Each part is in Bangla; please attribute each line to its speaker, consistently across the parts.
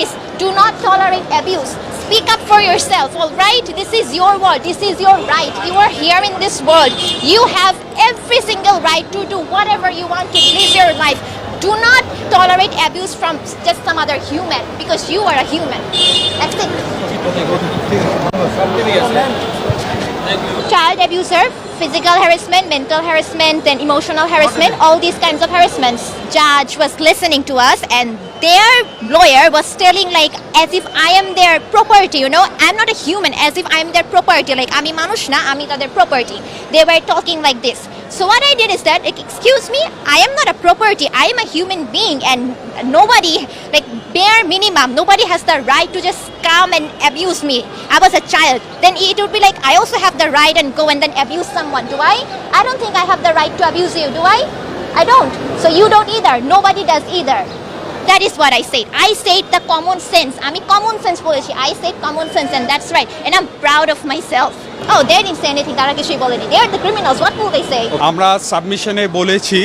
Speaker 1: Please do not tolerate abuse. Speak up for yourself, all right? This is your world. This is your right. You are here in this world. You have every single right to do whatever you want to live your life. Do not tolerate abuse from just some other human because you are a human. That's it. Child abuser, physical harassment, mental harassment, and emotional harassment, all these kinds of harassments. Judge was listening to us and their lawyer was telling like as if I am their property, you know, I'm not a human, as if I'm their property, like আমি মানুষ না, আমি তাদের property. They were talking like this. So what I did is that, like, excuse me, I am not a property. I am a human being, and nobody, like, bare minimum, nobody has the right to just come and abuse me. I was a child. Then it would be like I also have the right and go and then abuse someone. Do I? I don't think I have the right to abuse you. Do I? I don't. So you don't either. Nobody does either. That is what I said. I said the common sense. আমি common sense বলেছি. I said common sense and that's right. And I'm proud of myself. Oh, they didn't say anything. তারা কিছুই বলেনি. They're the criminals. What will they say?
Speaker 2: আমরা সাবমিশনে বলেছি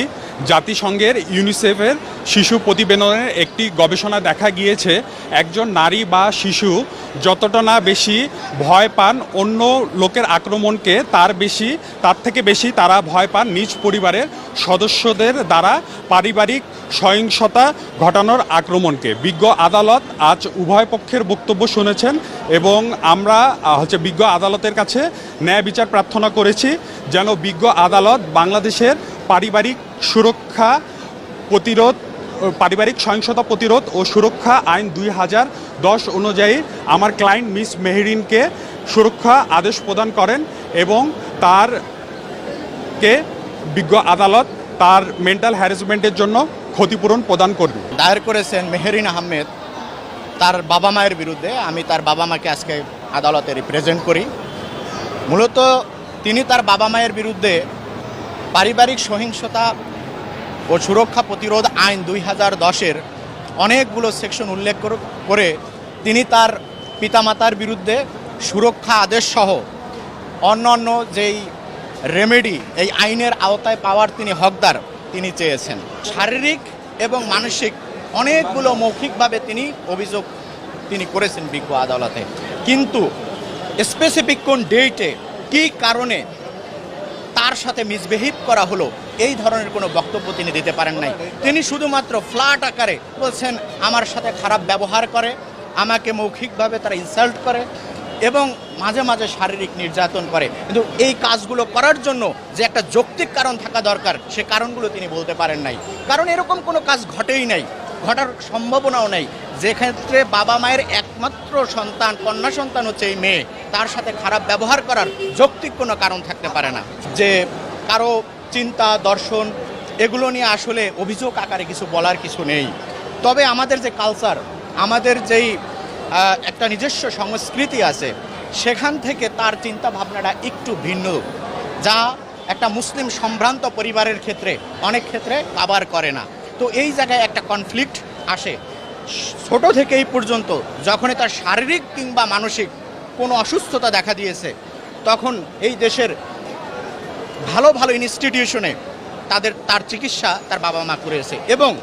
Speaker 2: জাতিসংঘের ইউনিসেফের শিশু প্রতিবেদনের একটি গবেষণা দেখা গিয়েছে, একজন নারী বা শিশু যতটা না বেশি ভয় পান অন্য লোকের আক্রমণকে তার বেশি, তার থেকে বেশি তারা ভয় পান নিজ পরিবারের সদস্যদের দ্বারা পারিবারিক সহিংসতা ঘটানোর আক্রমণকে। বিজ্ঞ আদালত আজ উভয় পক্ষের বক্তব্য শুনেছেন এবং আমরা হচ্ছে বিজ্ঞ আদালতের কাছে ন্যায় বিচার প্রার্থনা করেছি যেন বিজ্ঞ আদালত বাংলাদেশের পারিবারিক সুরক্ষা প্রতিরোধ পারিবারিক সহিংসতা প্রতিরোধ ও সুরক্ষা আইন দুই হাজার দশ অনুযায়ী আমার ক্লায়েন্ট মিস মেহরিনকে সুরক্ষা আদেশ প্রদান করেন এবং তার কে বিজ্ঞ আদালত তার মেন্টাল হ্যারাসমেন্টের জন্য ক্ষতিপূরণ প্রদান করবে।
Speaker 3: দায়ের করেছেন মেহেরিন আহমেদ তার বাবা মায়ের বিরুদ্ধে। আমি তার বাবা মাকে আজকে আদালতে রিপ্রেজেন্ট করি। মূলত তিনি তার বাবা মায়ের বিরুদ্ধে পারিবারিক সহিংসতা ও সুরক্ষা প্রতিরোধ আইন দুই হাজার দশের অনেকগুলো সেকশন উল্লেখ করে তিনি তার পিতামাতার বিরুদ্ধে সুরক্ষা আদেশ সহ অন্যান্য যেই রেমেডি এই আইনের আওতায় পাওয়ার তিনি হকদার তিনি চেয়েছেন। শারীরিক এবং মানসিক অনেকগুলো মৌখিকভাবে তিনি অভিযোগ তিনি করেছেন বিজ্ঞ আদালতে। কিন্তু স্পেসিফিক কোন ডেটে কী কারণে তার সাথে মিসবিহেভ করা হলো। এই ধরনের কোনো বক্তব্য তিনি দিতে পারেন নাই। তিনি শুধুমাত্র ফ্ল্যাট আকারে বলছেন, আমার সাথে খারাপ ব্যবহার করে, আমাকে মৌখিকভাবে তারা ইনসাল্ট করে এবং মাঝে মাঝে শারীরিক নির্যাতন করে। কিন্তু এই কাজগুলো করার জন্য যে একটা যৌক্তিক কারণ থাকা দরকার, সে কারণগুলো তিনি বলতে পারেন নাই। কারণ এরকম কোনো কাজ ঘটেই নাই, ঘটার সম্ভাবনাও নেই। যে ক্ষেত্রে বাবা মায়ের একমাত্র সন্তান, কন্যা সন্তান হচ্ছে এই মেয়ে। তার সাথে খারাপ ব্যবহার করার যৌক্তিক কোনো কারণ থাকতে পারে না। যে কারও চিন্তা, দর্শন, এগুলো নিয়ে আসলে অভিযোগ আকারে কিছু বলার কিছু নেই। তবে আমাদের যে কালচার আমাদের যেই একটা নিজস্ব সংস্কৃতি আছে, সেখান থেকে তার চিন্তা ভাবনাটা একটু ভিন্ন, যা একটা মুসলিম সম্ভ্রান্ত পরিবারের ক্ষেত্রে অনেক ক্ষেত্রে কাবার করে না। তো এই জায়গায় একটা কনফ্লিক্ট আসে। ছোট থেকে এই পর্যন্ত যখনই তার শারীরিক কিংবা মানসিক কোনো অসুস্থতা দেখা দিয়েছে, তখন এই দেশের ভালো ভালো ইনস্টিটিউশনে তাদের, তার চিকিৎসা তার বাবা মা করেছে এবং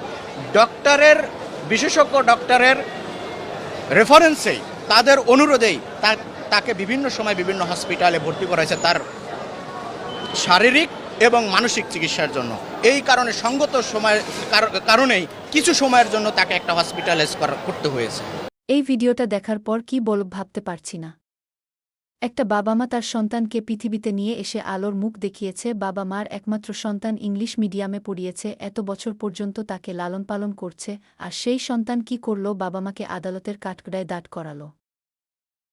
Speaker 3: ডক্টরের বিশেষজ্ঞ ডক্টরের রেফারেন্সেই তাদের অনুরোধেই তা- তাকে বিভিন্ন সময় বিভিন্ন হসপিটালে ভর্তি করা হয়েছে তার শারীরিক এবং মানসিক চিকিৎসার জন্য। এই কারণে সঙ্গত সময়, কার- কারণেই কিছু সময়ের জন্য তাকে একটা হসপিটালাইজ করতে হয়েছে।
Speaker 4: এই ভিডিওটা দেখার পর কি বল, ভাবতে পারছি না। একটা বাবা মা তার সন্তানকে পৃথিবীতে নিয়ে এসে আলোর মুখ দেখিয়েছে। বাবা মার একমাত্র সন্তান ইংলিশ মিডিয়ামে পড়িয়েছে। এত বছর পর্যন্ত তাকে লালন পালন করছে আর সেই সন্তান কি করল? বাবা মাকে আদালতের কাঠগড়ায় দাঁড় করালো।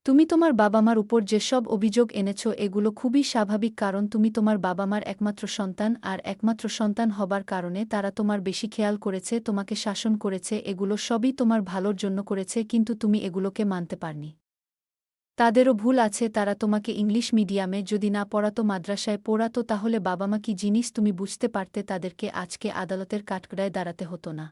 Speaker 4: তুমি তোমার বাবা মার উপর যেসব অভিযোগ এনেছ, এগুলো খুবই স্বাভাবিক কারণ তুমি তোমার বাবা মার একমাত্র সন্তান আর একমাত্র সন্তান হবার কারণে তারা তোমার বেশি খেয়াল করেছে, তোমাকে শাসন করেছে, এগুলো সবই তোমার ভালোর জন্য করেছে, কিন্তু তুমি এগুলোকে মানতে পারনি। তাদেরও ভুল আছে, তারা তোমাকে ইংলিশ মিডিয়ামে যদি না পড়াতো মাদ্রাসায় পড়াতো, তাহলে বাবা মা কি জিনিস তুমি বুঝতে পারতে তাদেরকে আজকে আদালতের কাঠগড়ায় দাঁড়াতে হতো না।